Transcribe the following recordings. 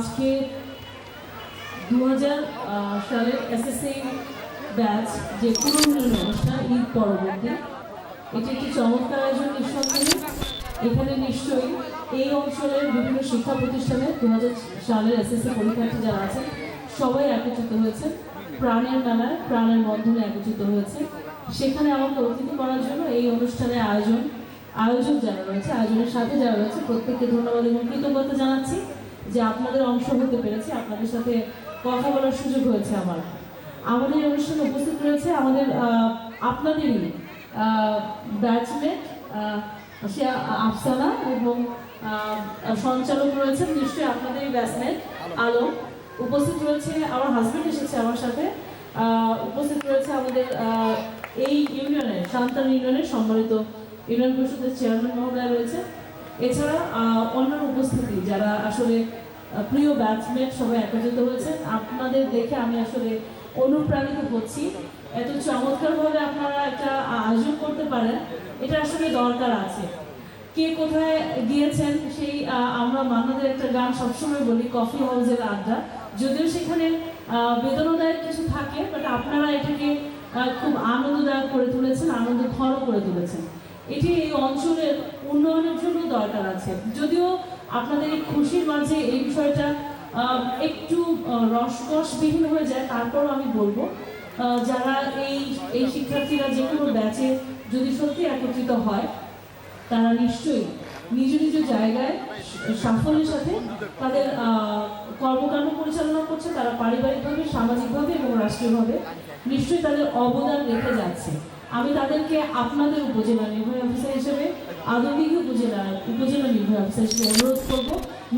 আজকে দু হাজার সালের এসএসসি ব্যাচ যে পুনর্মিলন অনুষ্ঠান, ঈদ পরবর্তী, এটি একটি চমৎকার আয়োজন নিঃসন্দেহে। এখানে নিশ্চয়ই এই অঞ্চলের বিভিন্ন শিক্ষা প্রতিষ্ঠানে দু হাজার সালের এসএসসি পরীক্ষার্থী যারা আছেন, সবাই একত্রিত হয়েছে প্রাণের মেলায়, প্রাণের বন্ধনে একত্রিত হয়েছে সেখানে আমাকে অতিথি করার জন্য এই অনুষ্ঠানের আয়োজন, আয়োজক যারা রয়েছে, আয়োজনের সাথে যারা রয়েছে, প্রত্যেককে ধন্যবাদ এবং কৃতজ্ঞতা জানাচ্ছি। যে আপনাদের অংশ হতে পেরেছি, আপনাদের সাথে কথা বলার সুযোগ হয়েছে আমার। আমাদের অনুষ্ঠানে উপস্থিত রয়েছে আমাদের আপনাদেরই ব্যাচমেট সে আফসানা এবং সঞ্চালক রয়েছেন নিশ্চয়ই আপনাদেরই ব্যাচমেট আলো। উপস্থিত রয়েছে আমার হাজবেন্ড এসেছে আমার সাথে। উপস্থিত রয়েছে আমাদের এই ইউনিয়নের সান্তান ইউনিয়নের সম্মানিত ইউনিয়ন পরিষদের চেয়ারম্যান মহোদয় রয়েছে। এছাড়া অন্যান্য উপস্থিতি যারা আসলে প্রিয় ব্যাচমেট সবাই একত্রিত হয়েছে আপনাদের দেখে আমি আসলে অনুপ্রাণিত হচ্ছি। এত চমৎকারভাবে আপনারা একটা আয়োজন করতে পারেন, এটা আসলে দরকার আছে। কে কোথায় গিয়েছেন সেই আমরা মান্নাদের একটা গান সবসময় বলি কফি হাউসের আড্ডা। যদিও সেখানে বেদনাদায়ক কিছু থাকে বাট আপনারা এটাকে খুব আনন্দদায়ক করে তুলেছেন আনন্দ ঘন করে তুলেছেন। এটি এই অঞ্চলের উন্নয়নের জন্য দরকার আছে। যদিও আপনাদের এই খুশির মাঝে এই বিষয়টা একটু রসকসবিহীন হয়ে যায়, তারপরও আমি বলব যারা এই এই শিক্ষার্থীরা যে কোনো ব্যাচে যদি সত্যি একত্রিত হয়, তারা নিশ্চয়ই নিজ নিজ জায়গায় সাফল্যের সাথে তাদের কর্মকাণ্ড পরিচালনা করছে, তারা পারিবারিকভাবে, সামাজিকভাবে এবং রাষ্ট্রীয়ভাবে নিশ্চয়ই তাদের অবদান রেখে যাচ্ছে। আমি তাদেরকে আপনাদের উপজেলা নির্বাহী অফিসার হিসেবে আদমিক উপজেলা উপজেলা নির্বাহী অফিসার হিসেবে অনুরোধ করব।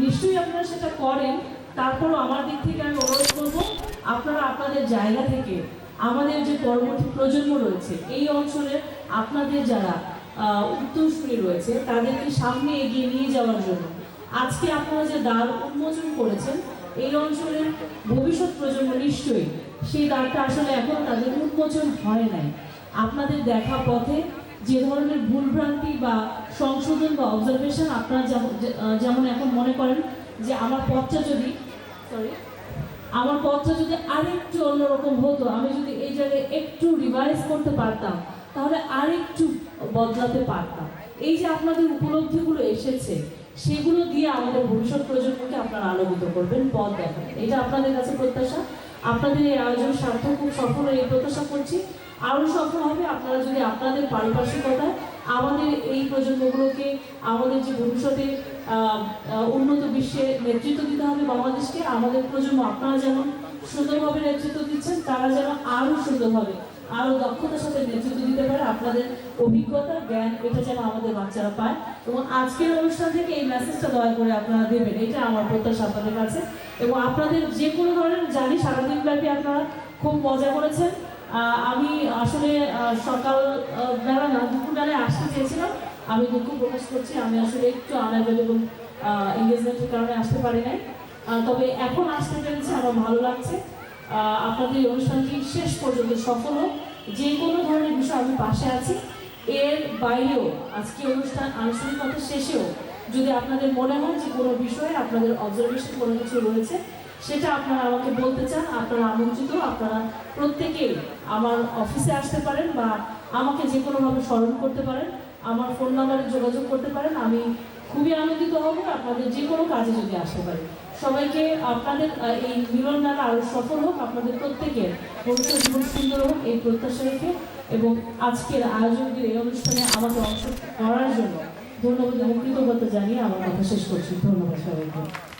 নিশ্চয়ই আপনারা সেটা করেন। তারপরও আমার দিক থেকে আমি অনুরোধ করব, আপনারা আপনাদের জায়গা থেকে আমাদের যে পরবর্তী প্রজন্ম রয়েছে, এই অঞ্চলের আপনাদের যারা উত্তরসূরি রয়েছে, তাদেরকে সামনে এগিয়ে নিয়ে যাওয়ার জন্য। আজকে আপনারা যে দ্বার উন্মোচন করেছেন, এই অঞ্চলের ভবিষ্যৎ প্রজন্ম নিশ্চয়ই সেই দ্বারটা আসলে এখন তাদের উন্মোচন হয় নাই। আপনাদের দেখা পথে যে ধরনের ভুলভ্রান্তি বা সংশোধন বা অবজারভেশন আপনারা যেমন- এখন মনে করেন যে আমার পথটা যদি সরি আমার পথটা যদি আরেকটু অন্যরকম হতো, আমি যদি এই জায়গায় একটু রিভাইজ করতে পারতাম, তাহলে আরেকটু বদলাতে পারতাম। এই যে আপনাদের উপলব্ধিগুলো এসেছে, সেগুলো দিয়ে আমাদের ভবিষ্যৎ প্রজন্মকে আপনারা আলোকিত করবেন, পথ দেখাবেন। এটা আপনাদের কাছে প্রত্যাশা। আপনাদের এই আয়োজন সার্থক খুব সফল এই প্রত্যাশা করছি। আরও সফল হবে। আপনারা যদি আপনাদের পারিপার্শ্বিকতায় আমাদের এই প্রজন্মগুলোকে আমাদের যে ভবিষ্যতে উন্নত বিশ্বে নেতৃত্ব দিতে হবে বাংলাদেশকে, আমাদের প্রজন্ম আপনারা যেমন সুন্দরভাবে নেতৃত্ব দিচ্ছেন, তারা যেন আরও সুন্দরভাবে আরও দক্ষতার সাথে নেতৃত্ব দিতে পারে, আপনাদের অভিজ্ঞতা, জ্ঞান, এটা যেন আমাদের বাচ্চারা পায়। এবং আজকের অনুষ্ঠান থেকে এই মেসেজটা দয়া করে আপনারা দেবেন এটা আমার প্রত্যাশা আপনাদের কাছে। এবং আপনাদের যে কোনো ধরনের জানি সারাদিন ব্যাপী আপনারা খুব মজা করেছেন। আমি আসলে আহ, সকাল বেলা না দুপুরবেলায় আসতে চেয়েছিলাম। আমি দুঃখ প্রকাশ করছি। আমি আসলে একটু আনঅ্যাভেলেবল এঙ্গেজমেন্টের কারণে আসতে পারি নাই। তবে এখন আসতে পেরেছি আমার ভালো লাগছে। আপনাদের এই অনুষ্ঠানটি শেষ পর্যন্ত সফল হোক। যে কোনো ধরনের বিষয় আমি পাশে আছি। এর বাইরেও আজকে অনুষ্ঠান আনুষ্ঠানিকতা শেষেও যদি আপনাদের মনে হয় যে কোনো বিষয়ে আপনাদের অবজারভেশন কোনো কিছু রয়েছে সেটা আপনারা আমাকে বলতে চান, আপনারা আমন্ত্রিত, আপনারা প্রত্যেকেই আমার অফিসে আসতে পারেন বা আমাকে যে কোনোভাবে স্মরণ করতে পারেন, আমার ফোন নাম্বারে যোগাযোগ করতে পারেন, আমি খুবই আনন্দিত হব, আপনাদের যে কোনো কাজে যদি আসতে পারি সবাইকে আপনাদের এই মিলন মেলা আরও সফল হোক, আপনাদের প্রত্যেকের ভবিষ্যৎ জীবন সুন্দর হোক, এই প্রত্যাশা রেখে এবং আজকের আয়োজকদের এই অনুষ্ঠানে আমাকে অংশ করার জন্য ধন্যবাদ এবং কৃতজ্ঞতা জানিয়ে আমার কথা শেষ করছি। ধন্যবাদ সবাইকে।